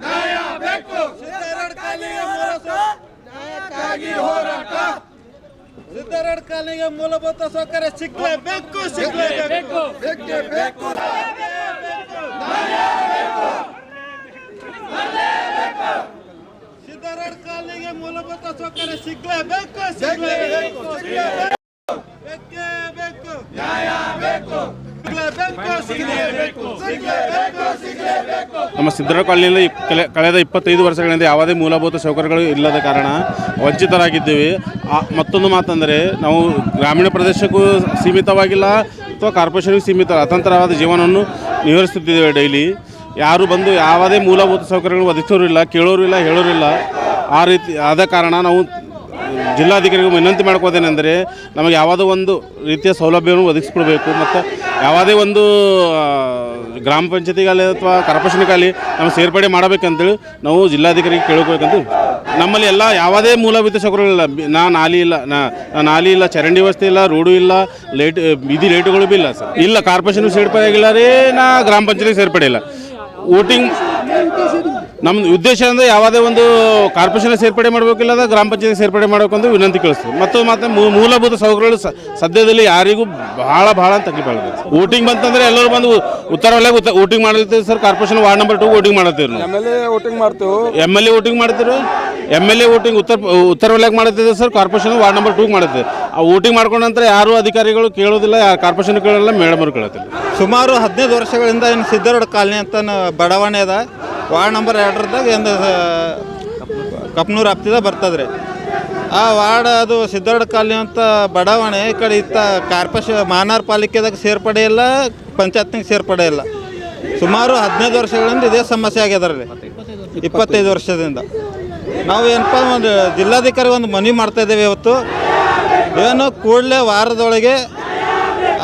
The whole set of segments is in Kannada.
ನ್ಯಾಯ ಬೇಕು. ಸಿದ್ದರಡ್ ಕಾಲಿಗೆ ನ್ಯಾಯಕ್ಕಾಗಿ ಹೋರಾಟ. ಸಿದ್ದರಡ್ ಕಾಲಿಗೆ ಮೂಲಭೂತ ಸೌಕರ್ಯ ಸಿಗ್ಲೇಬೇಕು ಸಿಗ್ಲೇಬೇಕು ಬೇಕೇ. ಬೇಕು. ಸಿದ್ದರಡ್ ಕಾಲಿಗೆ ಮೂಲಭೂತ ಸೌಕರ್ಯ ಸಿಗ್ಲೇಬೇಕು ಸಿಗ್ಲೇಬೇಕು ನಮ್ಮ ಸಿದ್ದರಾಮ ಕಾಲನಿಯಲ್ಲಿ ಕೆಲ- ಕಳೆದ ಇಪ್ಪತ್ತೈದು ವರ್ಷಗಳಿಂದ ಯಾವುದೇ ಮೂಲಭೂತ ಸೌಕರ್ಯಗಳು ಇಲ್ಲದ ಕಾರಣ ವಂಚಿತರಾಗಿದ್ದೀವಿ. ಮತ್ತೊಂದು ಮಾತಂದರೆ, ನಾವು ಗ್ರಾಮೀಣ ಪ್ರದೇಶಕ್ಕೂ ಸೀಮಿತವಾಗಿಲ್ಲ, ಅಥವಾ ಕಾರ್ಪೊರೇಷನ್ಗೆ ಸೀಮಿತ, ಅತಂತ್ರವಾದ ಜೀವನವನ್ನು ನಿವರಿಸುತ್ತಿದ್ದೇವೆ ಡೈಲಿ. ಯಾರು ಬಂದು ಯಾವುದೇ ಮೂಲಭೂತ ಸೌಕರ್ಯಗಳು ಇಲ್ಲ, ಹೇಳೋರು ಇಲ್ಲ. ಆ ರೀತಿ ಆದ ಕಾರಣ ನಾವು ಜಿಲ್ಲಾಧಿಕಾರಿಗೂ ವಿನಂತಿ ಮಾಡ್ಕೋದೇನೆಂದರೆ ನಮಗೆ ಯಾವುದೋ ಒಂದು ರೀತಿಯ ಸೌಲಭ್ಯವನ್ನು ಒದಗಿಸ್ಕೊಡ್ಬೇಕು ಮತ್ತು ಯಾವುದೇ ಒಂದು ಗ್ರಾಮ ಪಂಚಾಯತಿಗಾಗಲಿ ಅಥವಾ ಕಾರ್ಪೊರೇಷನ್ಗಾಗಲಿ ನಮ್ಮ ಸೇರ್ಪಡೆ ಮಾಡಬೇಕಂತೇಳಿ ನಾವು ಜಿಲ್ಲಾಧಿಕಾರಿಗೆ ಕೇಳ್ಕೋಬೇಕಂತ ನಮ್ಮಲ್ಲಿ ಎಲ್ಲ ಯಾವುದೇ ಮೂಲಭೂತ ಸೌಕರ್ಯಗಳಿಲ್ಲ ನಾ ನಾಲಿ ಇಲ್ಲ, ನಾ ನಾಲಿ ಇಲ್ಲ, ಚರಂಡಿ ವ್ಯವಸ್ಥೆ ಇಲ್ಲ, ರೋಡು ಇಲ್ಲ, ಲೈಟ್, ಬೀದಿ ಲೈಟುಗಳು ಬಿ ಇಲ್ಲ ಸರ್. ಇಲ್ಲ, ಕಾರ್ಪೊರೇಷನ್ ಸೇರ್ಪಡೆ ಆಗಿಲ್ಲ ರೀ, ನಾ ಗ್ರಾಮ ಪಂಚಾಯತಿಗೆ ಸೇರ್ಪಡೆ ಇಲ್ಲ. ವೋಟಿಂಗ್ ನಮ್ಮ ಉದ್ದೇಶ ಅಂದರೆ ಯಾವುದೇ ಒಂದು ಕಾರ್ಪೊರೇಷನ್ ಸೇರ್ಪಡೆ ಮಾಡಬೇಕಿಲ್ಲ ಗ್ರಾಮ ಪಂಚಾಯತ್ ಸೇರ್ಪಡೆ ಮಾಡಬೇಕಂದು ವಿನಂತಿ ಕಳಿಸ್ತೀವಿ. ಮತ್ತು ಮತ್ತೆ ಮೂಲಭೂತ ಸೌಕರ್ಯಗಳು ಸ- ಸದ್ಯದಲ್ಲಿ ಯಾರಿಗೂ ಬಹಳ ಬಹಳ ತಕಲೀಫ್ ಆಗಿದೆ ವೋಟಿಂಗ್ ಬಂತಂದ್ರೆ ಎಲ್ಲರೂ ಬಂದು ಉತ್ತರ ವಲಯ ವೋಟಿಂಗ್ ಮಾಡಿರ್ತೀವಿ sir corporation ward number two voting ಮಾಡತ್ತೀವಿ ನಾವು. ಎಂ ಎಲ್ ಎ ವೋಟಿಂಗ್ ಮಾಡ್ತೇವೆ. ಎಂ ಎಲ್ ಎ ವೋಟಿಂಗ್ ಮಾಡ್ತೀರಿ? ಎಂ ಎಲ್ ಎ ವೋಟಿಂಗ್ ಉತ್ತರ ಉತ್ತರ ವಲಯಕ್ಕೆ ಮಾಡ್ತಿದ್ದೆ sir corporation ward number two ಮಾಡುತ್ತೆ. ಆ ವೋಟಿಂಗ್ ಮಾಡ್ಕೊಂಡ ನಂತರ ಯಾರು ಅಧಿಕಾರಿಗಳು ಕೇಳೋದಿಲ್ಲ ಯಾರು ಕಾರ್ಪೊರೇಷನ್ ಕೇಳೋಲ್ಲ ಮೇಡಮರು ಕೇಳತ್ತಿಲ್ಲ. ಸುಮಾರು ಹದಿನೈದು ವರ್ಷಗಳಿಂದ ಏನು ಸಿದ್ದರೋಡ್ ಕಾಲನಿ ಅಂತ ಬಡಾವಣೆ ಅದ. ವಾರ್ಡ್ ನಂಬರ್ ಎರಡರದಾಗ ಎಂದು ಕಪ್ನೂರು ಹಪ್ತಿದ ಬರ್ತದ್ರಿ. ಆ ವಾರ್ಡ್ ಅದು ಸಿದ್ಧಾರ್ಥ ಕಾಲನಿ ಅಂತ ಬಡಾವಣೆ, ಈ ಕಡೆ ಇತ್ತ ಕಾರ್ಪಶ, ಮಾನಾರ್ ಪಾಲಿಕೆದಾಗ ಸೇರ್ಪಡೆ ಇಲ್ಲ, ಪಂಚಾಯತ್ನಾಗ ಸೇರ್ಪಡೆ ಇಲ್ಲ. ಸುಮಾರು ಹದಿನೈದು ವರ್ಷಗಳಿಂದ ಇದೇ ಸಮಸ್ಯೆ ಆಗ್ಯದ ರೀ ಇಪ್ಪತ್ತೈದು ವರ್ಷದಿಂದ. ನಾವು ಏನಪ್ಪ, ಒಂದು ಜಿಲ್ಲಾಧಿಕಾರಿ ಒಂದು ಮನವಿ ಮಾಡ್ತಾ ಇದ್ದೇವೆ ಇವತ್ತು. ಏನು ಕೂಡಲೇ ವಾರದೊಳಗೆ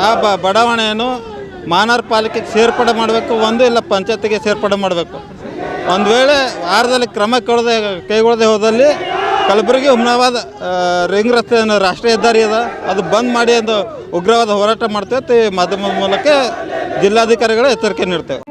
ಆ ಬಡಾವಣೆಯನ್ನು ಮಾನಾರ್ ಪಾಲಿಕೆಗೆ ಸೇರ್ಪಡೆ ಮಾಡಬೇಕು, ಒಂದು ಇಲ್ಲ ಪಂಚಾಯತಿಗೆ ಸೇರ್ಪಡೆ ಮಾಡಬೇಕು. ಒಂದು ವೇಳೆ ವಾರದಲ್ಲಿ ಕ್ರಮ ಕೊಡದೆ ಕೈಗೊಳ್ಳದೆ ಹೋದಲ್ಲಿ ಕಲಬುರಗಿ ಹುಮ್ನಾಬಾದ್ ರಿಂಗ್ ರಸ್ತೆ ಏನು ರಾಷ್ಟ್ರೀಯ ಹೆದ್ದಾರಿ ಅದ. ಅದು ಬಂದ್ ಮಾಡಿ ಒಂದು ಉಗ್ರವಾದ ಹೋರಾಟ ಮಾಡ್ತೇವೆ. ಮಾಧ್ಯಮದ ಮೂಲಕ ಜಿಲ್ಲಾಧಿಕಾರಿಗಳು ಎಚ್ಚರಿಕೆ ನೀಡ್ತೇವೆ.